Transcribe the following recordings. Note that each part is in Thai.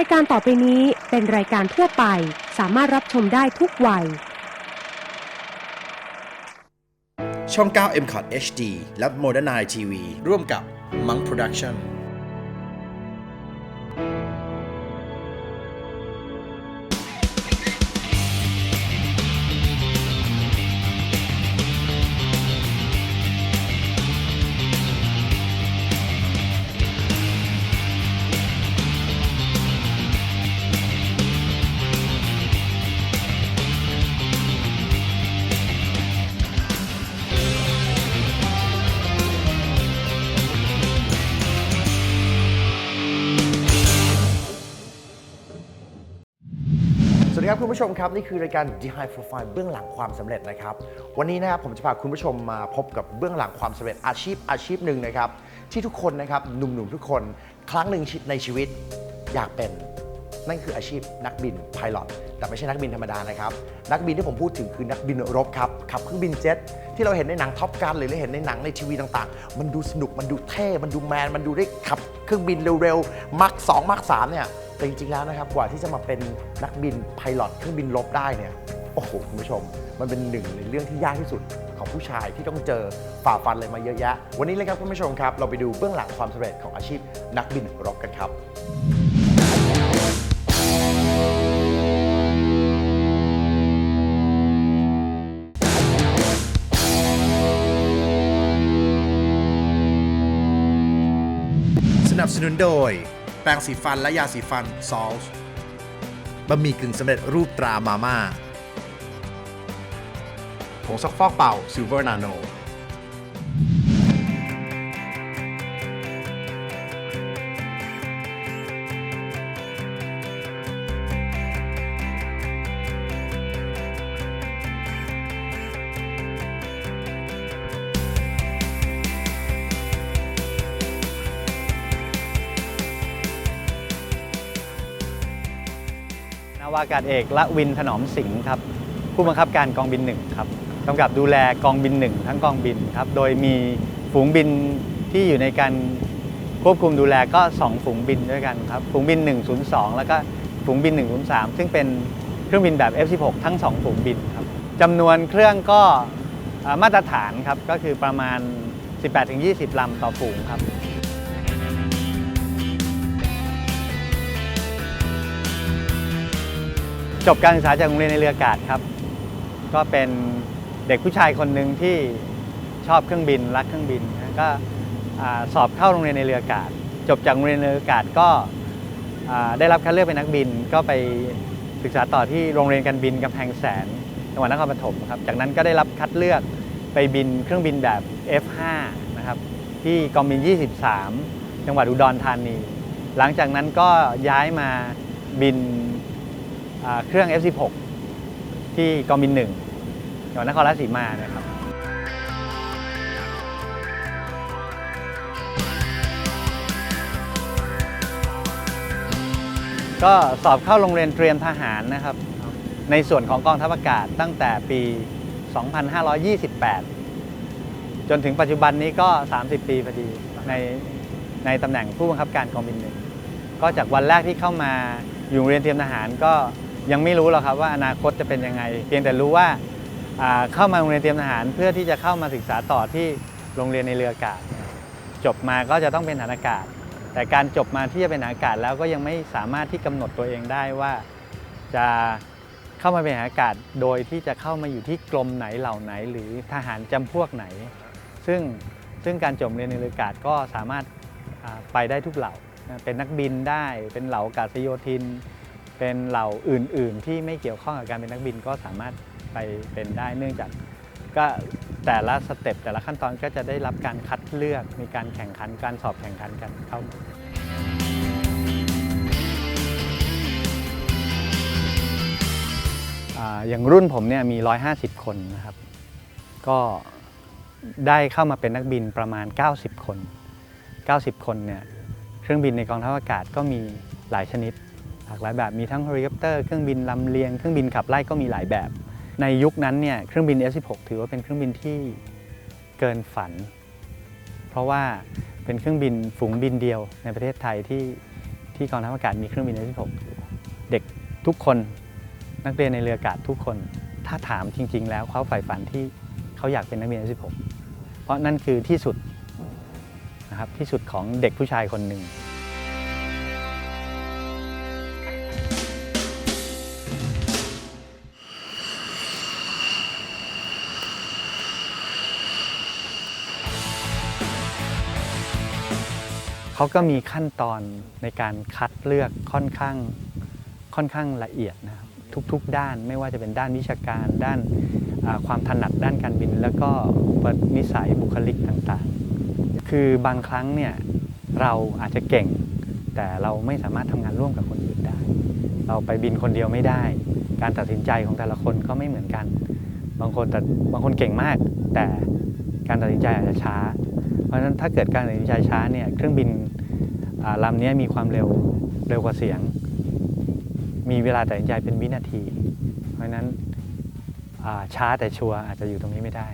ายการต่อไปนี้เป็นรายการทั่วไป สามารถรับชมได้ทุกวัย ช่อง 9 m c o t HD และ Modern Eye TV ร่วมกับ Monk Production ครับคุณผู้ชมครับ นี่คือรายการ The High Profile เบื้องหลังความสำเร็จนะครับ วันนี้นะครับผมจะพาคุณผู้ชมมาพบกับเบื้องหลังความสำเร็จอาชีพอาชีพหนึ่งนะครับ ที่ทุกคนนะครับหนุ่มๆทุกคน ครั้งหนึ่งในชีวิตอยากเป็น นั่นคืออาชีพนักบินพาย o t แต่ไม่ใช่นักบินธรรมดานะครับ นักบินที่ผมพูดถึงคือนักบินรบครับ ขับเครื่องบินเจ็ตที่เราเห็นในหนังท็อปกันหรือเราเห็นในหนังในทีวีต่างๆ มันดูสนุก มันดูเท่ มันดูแมน มันดูได้ขับเครื่องบินเร็วๆ มักสองมักสามเนี่ย แต่จริงๆแล้วนะครับ กว่าที่จะมาเป็นนักบินพาย o t เครื่องบินรบได้เนี่ย โอ้โห คุณผู้ชม มันเป็นหนึ่งในเรื่องที่ยากที่สุดของผู้ชายที่ต้องเจอฝ่าฟันอะไรมาเยอะแยะ วันนี้เลยครับคุณผู้ชมครับ เราไปดูเบื้องหลังความสำเร็จของอาชีพนักบินรบกันครับ บสนุนโดย แปรงสีฟันและยาสีฟันซอลส์บะหมี่กึ่งสำเร็จรูปตรามาม่าผงซักฟอกเป่าซิลเวอร์นาโน นาวากาศเอกละวินถนอมสิงห์ครับผู้บังคับการกองบินหนึ่งครับกำกับดูแลกองบินหนึ่งทั้งกองบินครับโดยมีฝูงบินที่อยู่ในการควบคุมดูแลก็ 2 ฝูงบินด้วยกันครับฝูงบิน 102 แล้วก็ฝูงบิน 103 ซึ่งเป็นเครื่องบินแบบ F16 ทั้ง 2 ฝูงบินครับจำนวนเครื่องก็มาตรฐานครับก็คือประมาณ 18-20 ลำต่อฝูงครับ บการศึกษาจากโรงเรียนในเรืออากาศครับ ก็เป็นเด็กผู้ชายคนหนึ่งที่ชอบเครื่องบินรักเครื่องบินก็สอบเข้าโรงเรียนในเรืออากาศ จบจากโรงเรียนในเรืออากาศก็ได้รับคัดเลือกเป็นนักบินก็ไปศึกษาต่อที่โรงเรียนการบินกำแพงแสนจังหวัดนครปฐมครับจากนั้นก็ได้รับคัดเลือกไปบินเครื่องบินแบบ F5 นะครับที่กองบิน 23 จังหวัดอุดรธานี หลังจากนั้นก็ย้ายมาบิน เครื่อง F16 ที่กองบินหนึ่งจังหวัดนครราชสีมานะครับก็สอบเข้าโรงเรียนเตรียมทหารนะครับ ในส่วนของกองทัพอากาศตั้งแต่ปี 2528 จนถึงปัจจุบันนี้ก็ 30 ปีพอดีในในตำแหน่งผู้บังคับการกองบินหนึ่งก็จากวันแรกที่เข้ามาอยู่โรงเรียนเตรียมทหารก็ ยังไม่รู้หรอกครับว่าอนาคตจะเป็นยังไง เพียงแต่รู้ว่าเข้ามาโรงเรียนเตรียมทหาร เพื่อที่จะเข้ามาศึกษาต่อที่โรงเรียนในเรืออากาศ จบมาก็จะต้องเป็นทหารอากาศ แต่การจบมาที่จะเป็นทหารอากาศแล้วก็ยังไม่สามารถที่กำหนดตัวเองได้ว่าจะเข้ามาเป็นทหารอากาศ โดยที่จะเข้ามาอยู่ที่กรมไหนเหล่าไหน หรือทหารจำพวกไหน ซึ่งซึ่งการจบเรียนในเรืออากาศก็สามารถไปได้ทุกเหล่าเป็นนักบินได้เป็นเหล่าอากาศโยธิน เป็นเหล่าอื่น ๆ ที่ไม่เกี่ยวข้องกับการเป็นนักบินก็สามารถไปเป็นได้เนื่องจากก็แต่ละสเต็ปแต่ละขั้นตอนก็จะได้รับการคัดเลือกมีการแข่งขันการสอบแข่งขันกันเข้าอ่าอย่างรุ่นผมเนี่ยมี 150 คนนะครับ ก็ได้เข้ามาเป็นนักบินประมาณ 90 คน 90 คนเนี่ยเครื่องบินในกองทัพอากาศก็มีหลายชนิด หลากหลายแบบมีทั้งเฮลิคอปเตอร์เครื่องบินลำเลียงเครื่องบินขับไล่ก็มีหลายแบบ ในยุคนั้นเนี่ยเครื่องบิน F16 ถือว่าเป็นเครื่องบินที่เกินฝัน เพราะว่าเป็นเครื่องบินฝูงบินเดียวในประเทศไทยที่ที่ที่กองทัพอากาศมีเครื่องบิน F16 เด็กทุกคนนักเรียนในเรืออากาศทุกคน ถ้าถามจริง ๆ แล้วเขาใฝ่ฝันที่เขาอยากเป็นนักบิน F16 เพราะนั่นคือที่สุดนะครับที่สุดของเด็กผู้ชายคนหนึ่ง เขาก็มีขั้นตอนในการคัดเลือกค่อนข้างค่อนข้างละเอียดนะครับทุกๆ ด้านไม่ว่าจะเป็นด้านวิชาการด้านความถนัดด้านการบิน แล้วก็นิสัยบุคลิกต่างๆ คือบางครั้งเนี่ยเราอาจจะเก่ง แต่เราไม่สามารถทำงานร่วมกับคนอื่นได้ เราไปบินคนเดียวไม่ได้ การตัดสินใจของแต่ละคนก็ไม่เหมือนกัน บางคนแต่บางคนเก่งมาก แต่การตัดสินใจอาจจะช้า เพราะฉะนั้นถ้าเกิดการตัดสินใจช้าเนี่ยเครื่องบินลำนี้มีความเร็วเร็วกว่าเสียง มีเวลาตัดสินใจเป็นวินาที เพราะฉะนั้นช้าแต่ชัวร์อาจจะอยู่ตรงนี้ไม่ได้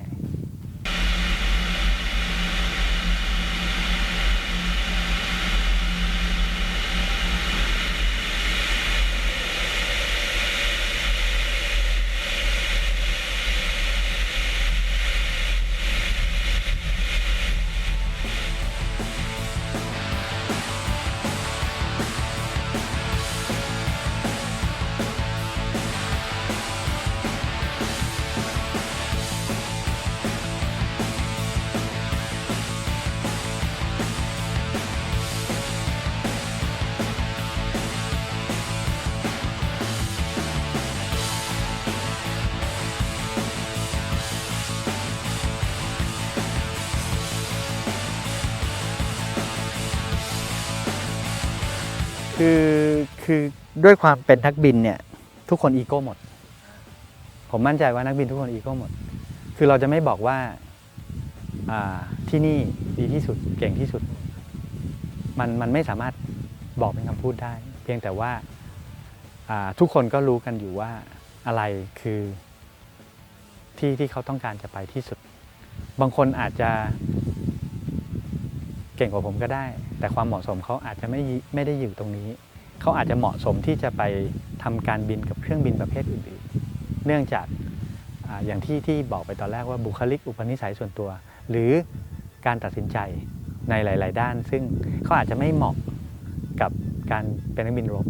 คือด้วยความเป็นนักบินเนี่ย ทุกคนอีโก้หมด ผมมั่นใจว่านักบินทุกคนอีโก้หมด คือเราจะไม่บอกว่าอ่าที่นี่ดีที่สุดเก่งที่สุด มันมันไม่สามารถบอกเป็นคำพูดได้ เพียงแต่ว่าทุกคนก็รู้กันอยู่ว่าอะไรคือที่ที่เขาต้องการจะไปที่สุด บางคนอาจจะเก่งกว่าผมก็ได้ แต่ความเหมาะสมเขาอาจจะไม่ไม่ได้อยู่ตรงนี้ เขาอาจจะเหมาะสมที่จะไปทำการบินกับเครื่องบินประเภทอื่นๆ เนื่องจากอย่างที่ที่บอกไปตอนแรกว่าบุคลิกอุปนิสัยส่วนตัว หรือการตัดสินใจในหลาย ๆ ด้าน ซึ่งเขาอาจจะไม่เหมาะกับการเป็นนักบินรบ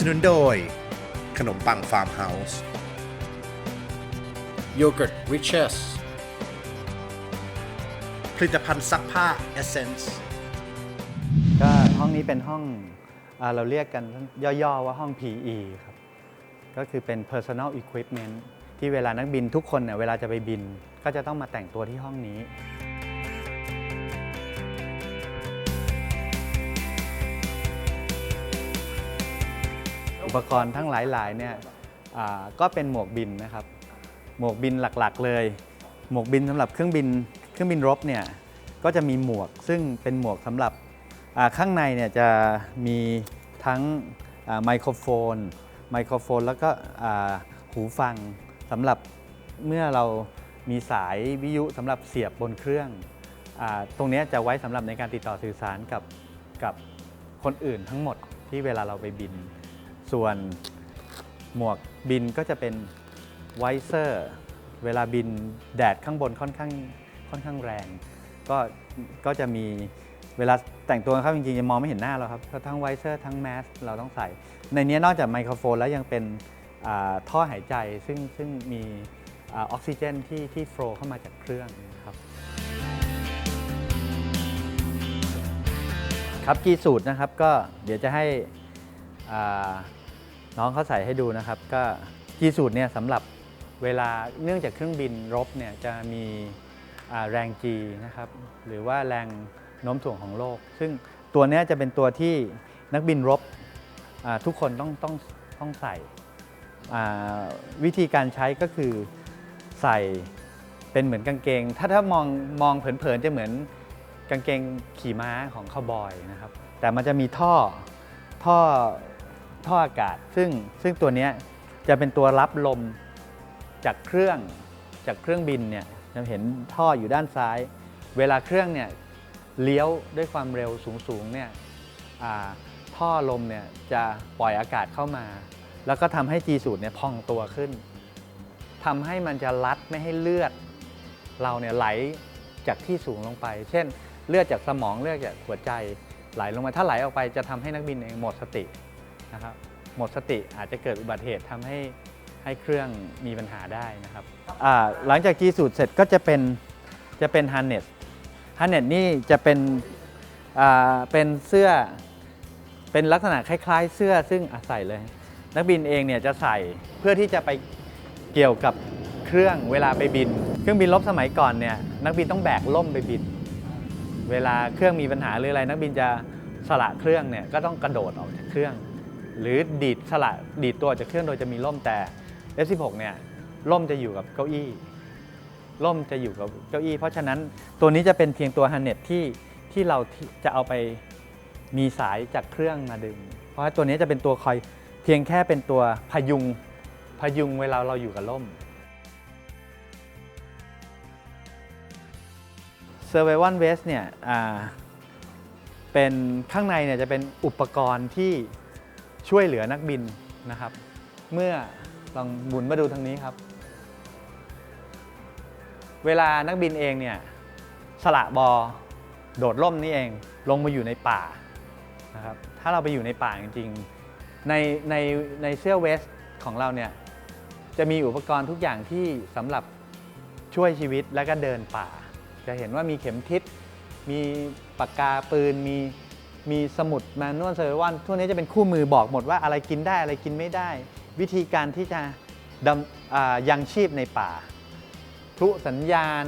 สนับสนุนโดย ขนมปังฟาร์มเฮาส์ Yogurt Riches ผลิตภัณฑ์ซักผ้า Essence ก็ห้องนี้เป็นห้องอาเราเรียกกันย่อๆว่าห้อง PE ครับ ก็คือเป็น personal equipment ที่เวลานักบินทุกคนเนี่ยเวลาจะไปบิน ก็จะต้องมาแต่งตัวที่ห้องนี้ อุปกรณ์ทั้งหลายๆเนี่ยก็เป็นหมวกบินนะครับ หมวกบินหลักๆเลย หมวกบินสำหรับเครื่องบินเครื่องบินรบเนี่ยก็จะมีหมวกซึ่งเป็นหมวกสำหรับข้างในเนี่ยจะมีทั้งไมโครโฟน ไมโครโฟน แล้วก็หูฟังสำหรับเมื่อเรามีสายวิทยุสำหรับเสียบบนเครื่องอตรงนี้จะไว้สำหรับในการติดต่อสื่อสารกับกับคนอื่นทั้งหมดที่เวลาเราไปบิน ส่วนหมวกบินก็จะเป็นไวเซอร์เวลาบินแดดข้างบนค่อนข้างค่อนข้างแรง ก็ก็จะมีเวลาแต่งตัวเข้าจริงๆจะมองไม่เห็นหน้าเราครับทั้งไวเซอร์ทั้งแมสเราต้องใส่ ในนี้นอกจากไมโครโฟนแล้วยังเป็นท่อหายใจซึ่งซึ่งมีออกซิเจนที่ที่โฟลเข้ามาจากเครื่องครับครับกีสูตรนะครับก็เดี๋ยวจะให้อ่า น้องเขาใส่ให้ดูนะครับ ก็กีสูตรเนี่ยสำหรับเวลาเนื่องจากเครื่องบินรบเนี่ยจะมีแรง G นะครับ หรือว่าแรงโน้มถ่วงของโลก ซึ่งตัวนี้จะเป็นตัวที่นักบินรบทุกคนต้องต้องต้องใส่วิธีการใช้ก็คือใส่เป็นเหมือนกางเกง ถ้าถ้ามองมองเผินๆจะเหมือนกางเกงขี่ม้าของคาวบอยนะครับ แต่มันจะมีท่อท่อ ท่ออากาศ ซึ่งซึ่งตัวนี้จะเป็นตัวรับลมจากเครื่องจากเครื่องบินเนี่ยจะเห็นท่ออยู่ด้านซ้าย เวลาเครื่องเนี่ยเลี้ยวด้วยความเร็วสูงๆเนี่ยท่อลมเนี่ยจะปล่อยอากาศเข้ามา แล้วก็ทำให้จีสูตรเนี่ยพองตัวขึ้นทำให้มันจะลัดไม่ให้เลือด เราเนี่ยไหลจากที่สูงลงไป เช่น เลือดจากสมองเลือดจากหัวใจไหลลงมาถ้าไหลออกไปจะทำให้นักบินเองหมดสติ นะครับหมดสติอาจจะเกิดอุบัติเหตุทำให้ให้เครื่องมีปัญหาได้นะครับหลังจากจีสูตรเสร็จก็จะเป็นจะเป็นฮันเนสฮันเนสนี่จะเป็นอ่าเป็นเสื้อเป็นลักษณะคล้าย ๆ เสื้อซึ่งอาใส่เลย นักบินเองเนี่ยจะใส่เพื่อที่จะไปเกี่ยวกับเครื่องเวลาไปบิน เครื่องบินลบสมัยก่อนเนี่ยนักบินต้องแบกล่มไปบิน เวลาเครื่องมีปัญหาหรืออะไร นักบินจะสละเครื่องเนี่ยก็ต้องกระโดดออกจากเครื่อง หรือดีดสละดีดตัวจากเครื่องโดยจะมีล่มแต่ F16 เนี่ยล่มจะอยู่กับเก้าอี้ ล่มจะอยู่กับเก้าอี้ เพราะฉะนั้นตัวนี้จะเป็นเพียงตัวฮันเน็ตที่ที่เราที่จะเอาไปมีสายจากเครื่องมาดึง เพราะว่าตัวนี้จะเป็นตัวคอยเพียงแค่เป็นตัวพยุงพยุงเวลาเราอยู่กับล่ม Survival Vest เนี่ยอ่าเป็นข้างในเนี่ยจะเป็นอุปกรณ์ที่ ช่วยเหลือนักบินนะครับ เมื่อลองหมุนมาดูทางนี้ครับ เวลานักบินเองเนี่ยสละบอโดดร่มนี่เองลงมาอยู่ในป่านะครับถ้าเราไปอยู่ในป่าจริงๆในในในเสื้อเวสของเราเนี่ยจะมีอุปกรณ์ทุกอย่างที่สำหรับช่วยชีวิตและก็เดินป่า จะเห็นว่ามีเข็มทิศมีปากกาปืนมี มีสมุดแมนนวลเซอร์วันทั่วนี้จะเป็นคู่มือบอกหมดว่าอะไรกินได้อะไรกินไม่ได้ วิธีการที่จะดำยังชีพในป่าพลุสัญญาณ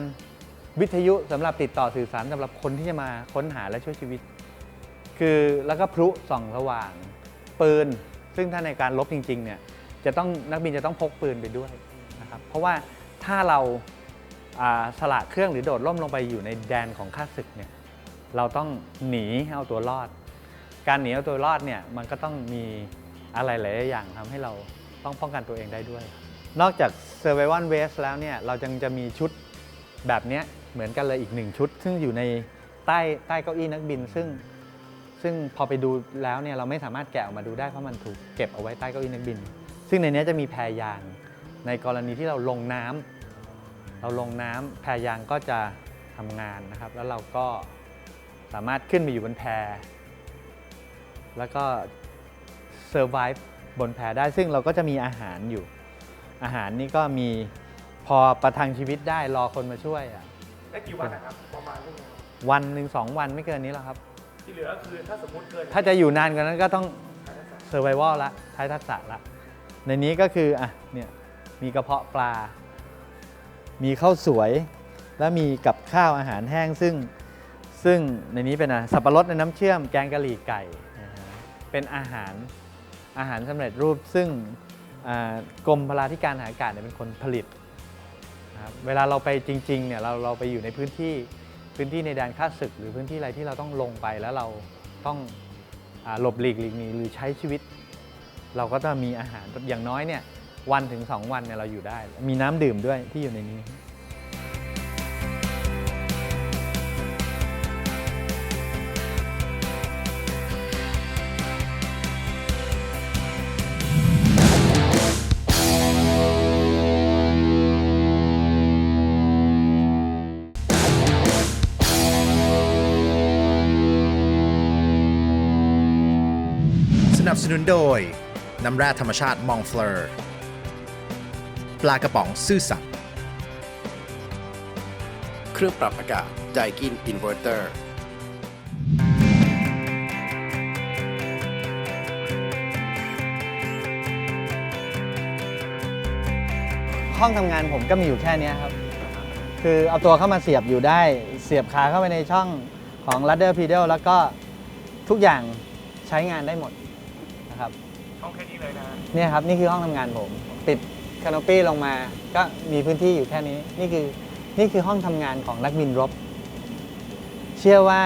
วิทยุสำหรับติดต่อสื่อสารสำหรับคนที่จะมาค้นหาและช่วยชีวิต คือแล้วก็พลุส่องสว่าง ปืน ซึ่งถ้าในการลบจริงๆเนี่ยจะต้องนักบินจะต้องพกปืนไปด้วยนะครับเพราะว่าถ้าเราาสละเครื่องหรือโดดร่มลงไปอยู่ในแดนของข้าศึกเนี่ย เราต้องหนีเอาตัวรอด การหนีเอาตัวรอดเนี่ยมันก็ต้องมีอะไรหลายอย่างทำให้เราต้องป้องกันตัวเองได้ด้วย นอกจาก Survival Vest แล้วเนี่ยเรายังจะมีชุดแบบนี้เหมือนกันเลยอีกหนึ่งชุด ซึ่งอยู่ในใต้ใต้เก้าอี้นักบิน ซึ่งซึ่งพอไปดูแล้วเนี่ยเราไม่สามารถแกะออกมาดูได้เพราะมันถูกเก็บเอาไว้ใต้เก้าอี้นักบิน ซึ่งในนี้จะมีแพรยาง ในกรณีที่เราลงน้ำเราลงน้ำแพรยางก็จะทำงานนะครับ แล้วเราก็ สามารถขึ้นไปอยู่บนแพแล้วก็ survive บนแพได้ซึ่งเราก็จะมีอาหารอยู่ อาหารนี่ก็มีพอประทังชีวิตได้รอคนมาช่วยอะได้กี่วันนะครับประมาณนี้วันหนึ่งสองวันไม่เกินนี้หรอกครับ ที่เหลือคือถ้าสมมติเกินถ้าจะอยู่นานกว่านั้นก็ต้อง survival ละใช้ทักษะละ ในนี้ก็คืออะเนี่ยมีกระเพาะปลา มีข้าวสวย และมีกับข้าวอาหารแห้งซึ่ง ซึ่งในนี้เป็นอะสับปะรดในน้ำเชื่อมแกงกะหรี่ไก่นะฮะเป็นอาหารอาหารสำเร็จรูปซึ่งอ่ากรมพลาธิการทหารอากาศเนี่ยเป็นคนผลิตนะครับเวลาเราไปจริงๆเนี่ยเราเราไปอยู่ในพื้นที่พื้นที่ในแดนข้าศึก หรือพื้นที่อะไรที่เราต้องลงไปแล้วเราต้องอาหลบหลีกหลีกหนีหรือใช้ชีวิต เราก็จะมีอาหารอย่างน้อยเนี่ยวันถึง 2 วันเนี่ยเราอยู่ได้ มีน้ำดื่มด้วยที่อยู่ในนี้ นับสนุนโดย น้ำแร่ธรรมชาติมองเฟลอร์ ปลากระป๋องซื่อสัตย์เครื่องปรับอากาศไดกินอินเวอร์เตอร์ ห้องทำงานผมก็มีอยู่แค่เนี้ยครับ คือเอาตัวเข้ามาเสียบอยู่ได้ เสียบขาเข้าไปในช่องของ ladder pedal แล้วก็ทุกอย่างใช้งานได้หมด เลยนะเนี่ยครับนี่คือห้องทำงานผม ติดคาน o ปี้ลงมาก็มีพื้นที่อยู่แค่นี้ นี่คือนี่คือห้องทำงานของนักบินรบ เชื่อว่า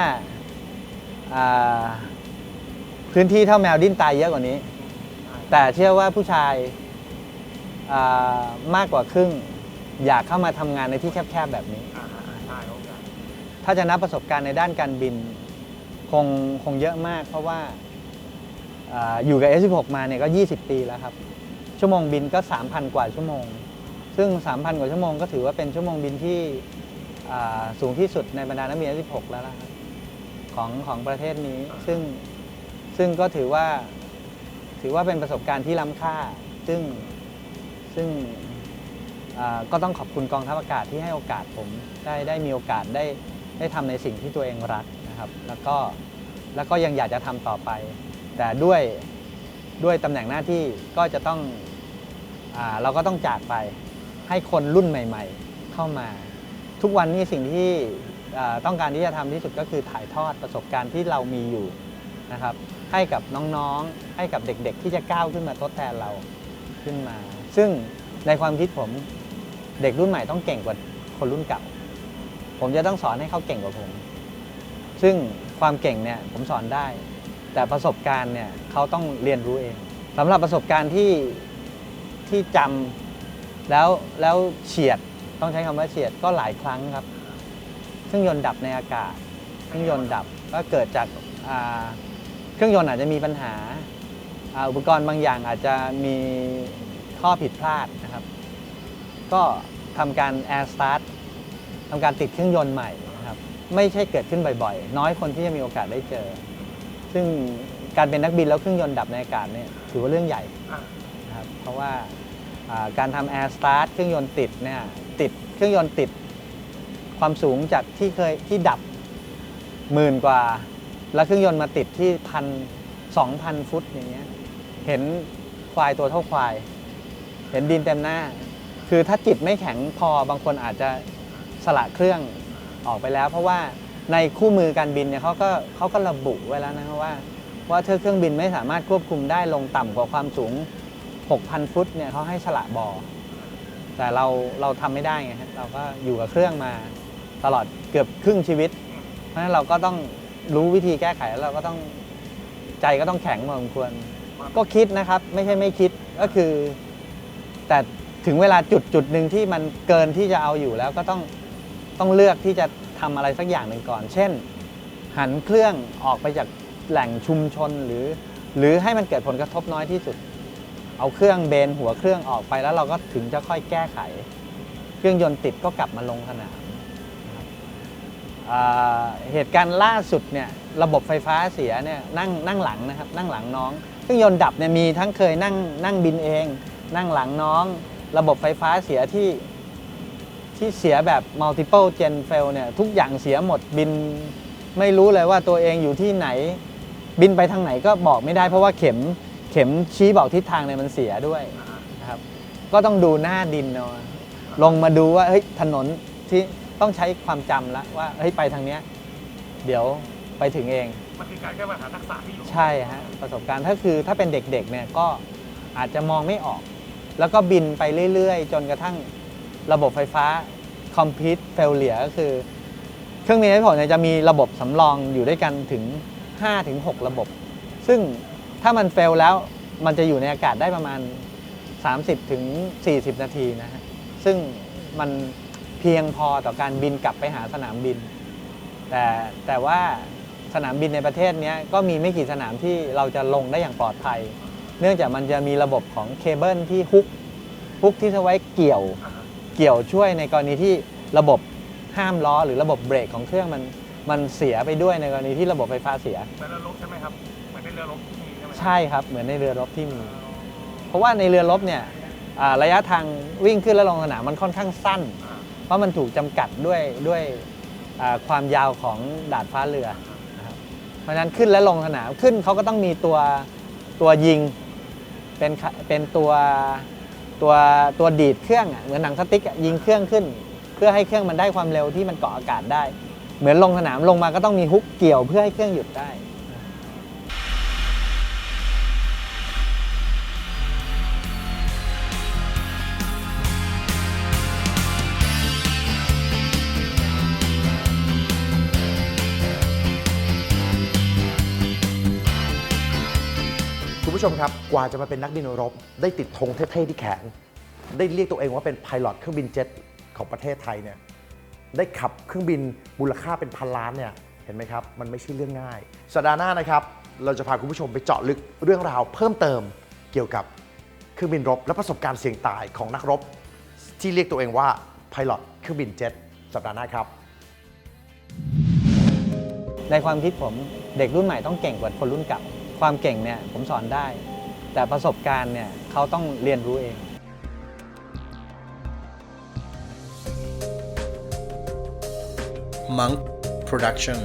อ่าพื้นที่เท่าแมวดิ้นตายเยอะกว่านี้ แต่เชื่อว่าผู้ชายอ่ามากกว่าครึ่ง อยากเข้ามาทำงานในที่แคบๆแบบนี้ อ่าใช่โอเคถ้าจะนับประสบการณ์ในด้านการบิน คงคงเยอะมาก เพราะว่า อยู่กับ S16 มาเนี่ยก็ 20 ปีแล้วครับ ชั่วโมงบินก็ 3,000 กว่าชั่วโมง ซึ่ง 3,000 กว่าชั่วโมงก็ถือว่าเป็นชั่วโมงบินที่สูงที่สุดในบรรดานักบิน S16 แล้วล่ะครับของของประเทศนี้ ซึ่งซึ่งก็ถือว่าถือว่าเป็นประสบการณ์ที่ล้ำค่า ซึ่งซึ่งก็ต้องขอบคุณกองทัพอากาศที่ให้โอกาสผมได้ได้มีโอกาสได้ได้ทำในสิ่งที่ตัวเองรักนะครับ แล้วก็แล้วก็ยังอยากจะทำต่อไป แต่ด้วยด้วยตำแหน่งหน้าที่ก็จะต้องอเราก็ต้องจากไปให้คนรุ่นใหม่ ๆ เข้ามา ทุกวันนี้สิ่งที่ต้องการที่จะทำที่สุดก็คือถ่ายทอดประสบการณ์ที่เรามีอยู่นะครับให้กับน้องๆ ให้กับเด็กๆ ที่จะก้าวขึ้นมาทดแทนเราขึ้นมา ซึ่งในความคิดผมเด็กรุ่นใหม่ต้องเก่งกว่าคนรุ่นเก่า ผมจะต้องสอนให้เขาเก่งกว่าผม ซึ่งความเก่งเนี่ยผมสอนได้ แต่ประสบการณ์เนี่ยเขาต้องเรียนรู้เองสำหรับประสบการณ์ที่ที่จำแล้วแล้วเฉียดต้องใช้คำว่าเฉียดก็หลายครั้งครับเครื่องยนต์ดับในอากาศเครื่องยนต์ดับก็เกิดจากาเครื่องยนต์อาจจะมีปัญหาอ่าอุปกรณ์บางอย่างอาจจะมีข้อผิดพลาดนะครับ ก็ทำการ Air Start ทำการติดเครื่องยนต์ใหม่นะครับ ไม่ใช่เกิดขึ้นบ่อยๆ น้อยคนที่จะมีโอกาสได้เจอ ซึ่งการเป็นนักบินแล้วเครื่องยนต์ดับในอากาศเนี่ยถือว่าเรื่องใหญ่นะครับเพราะว่าการทำ Air Start เครื่องยนต์ติดเนี่ยติดเครื่องยนต์ติดความสูงจากที่เคยที่ดับหมื่นกว่า แล้วเครื่องยนต์มาติดที่พันสองพันฟุตอย่างเงี้ยเห็นควายตัวเท่าควาย เห็นดินเต็มหน้า คือถ้าจิตไม่แข็งพอบางคนอาจจะสละเครื่องออกไปแล้ว เพราะว่า ในคู่มือการบินเนี่ยเขาก็เขาก็ระบุไว้แล้วนะครับว่า ว่าถ้าเครื่องบินไม่สามารถควบคุมได้ลงต่ำกว่าความสูง 6,000 ฟุตเนี่ยเขาให้สละบอ แต่เราเราทำไม่ได้ไงฮะเราก็อยู่กับเครื่องมาตลอดเกือบครึ่งชีวิต เพราะฉะนั้นเราก็ต้องรู้วิธีแก้ไขแล้วเราก็ต้องใจก็ต้องแข็งพอสมควร ก็คิดนะครับ ไม่ใช่ไม่คิดก็คือ แต่ถึงเวลาจุดจุดหนึ่งที่มันเกินที่จะเอาอยู่แล้วก็ต้องต้องเลือกที่จะ ทำอะไรสักอย่างหนึ่งก่อน เช่น หันเครื่องออกไปจากแหล่งชุมชนหรือ หรือให้มันเกิดผลกระทบน้อยที่สุด เอาเครื่องเบนหัวเครื่องออกไปแล้วเราก็ถึงจะค่อยแก้ไข เครื่องยนต์ติดก็กลับมาลงสนามเหตุการณ์ล่าสุดเนี่ยระบบไฟฟ้าเสียเนี่ยนั่งนั่งหลังนะครับนั่งหลังน้อง เครื่องยนต์ดับเนี่ยมีทั้งเคยนั่งนั่งบินเอง นั่งหลังน้อง ระบบไฟฟ้าเสียที่ ที่เสียแบบ multiple gen fail เนี่ยทุกอย่างเสียหมดบิน ไม่รู้เลยว่าตัวเองอยู่ที่ไหน บินไปทางไหนก็บอกไม่ได้ เพราะว่าเข็มเข็มชี้บอกทิศทางเนี่ยมันเสียด้วยนะครับ ก็ต้องดูหน้าดินเนาะลงมาดูว่าเฮ้ยถนนที่ต้องใช้ความจำละว่าเฮ้ยไปทางเนี้ยเดี๋ยวไปถึงเอง มันคือการแก้ปัญหาทักษะที่อยู่ใช่ฮะประสบการณ์ถ้าคือถ้าเป็นเด็กๆเนี่ยก็อาจจะมองไม่ออก แล้วก็บินไปเรื่อย ๆ จนกระทั่ง ระบบไฟฟ้า complete failure ก็คือ เครื่องบินไอผลเนี่ยจะมีระบบสำรองอยู่ด้วยกันถึง 5-6 ระบบ ซึ่งถ้ามันเฟลแล้วมันจะอยู่ในอากาศได้ประมาณ 30-40นาทีนะฮะซึ่งมันเพียงพอต่อการบินกลับไปหาสนามบิน แต่แต่ว่าสนามบินในประเทศนี้ก็มีไม่กี่สนามที่เราจะลงได้อย่างปลอดภัย เนื่องจากมันจะมีระบบของเคเบิลที่ฮุกฮุกที่จะไว้เกี่ยว เกี่ยวช่วยในกรณีที่ระบบห้ามล้อหรือระบบเบรกของเครื่องมันมันเสียไปด้วยในกรณีที่ระบบไฟฟ้าเสีย เหมือนเรือรบใช่ไหมครับ เหมือนในเรือรบที่มีใช่ไหมครับใช่ครับ เหมือนในเรือรบที่มี เพราะว่าในเรือรบเนี่ยอ่าระยะทางวิ่งขึ้นและลงสนามมันค่อนข้างสั้น อ่าเพราะมันถูกจำกัดด้วยด้วยอ่าความยาวของดาดฟ้าเรือนะครับเพราะฉะนั้นขึ้นและลงสนามขึ้นเขาก็ต้องมีตัวตัวยิงเป็นขะเป็นตัว ตัวตัวดีดเครื่องอะเหมือนหนังสติ๊กยิงเครื่องขึ้น เพื่อให้เครื่องมันได้ความเร็วที่มันเกาะอากาศได้ เหมือนลงสนามลงมาก็ต้องมีฮุกเกี่ยวเพื่อให้เครื่องหยุดได้ ชมครับ กว่าจะมาเป็นนักบินรบ ได้ติดธงเท่ๆที่แขน ได้เรียกตัวเองว่าเป็นพายロเครื่องบินเจ็ตของประเทศไทยเนี่ยได้ขับเครื่องบินมูลค่าเป็นพันล้านเนี่ยเห็นไหมครับ มันไม่ใช่เรื่องง่าย สัปดาห์หน้านะครับ เราจะพาคุณผู้ชมไปเจาะลึกเรื่องราวเพิ่มเติมเกี่ยวกับเครื่องบินรบ และประสบการณ์เสี่ยงตายของนักรบ ที่เรียกตัวเองว่าพายロเครื่องบินเจ็ตสัปดาห์หน้าครับในความคิดผมเด็กรุ่นใหม่ต้องเก่งกว่าคนรุ่นเก่า ความเก่งเนี่ยผมสอนได้ แต่ประสบการณ์เนี่ยเขาต้องเรียนรู้เอง Monk Production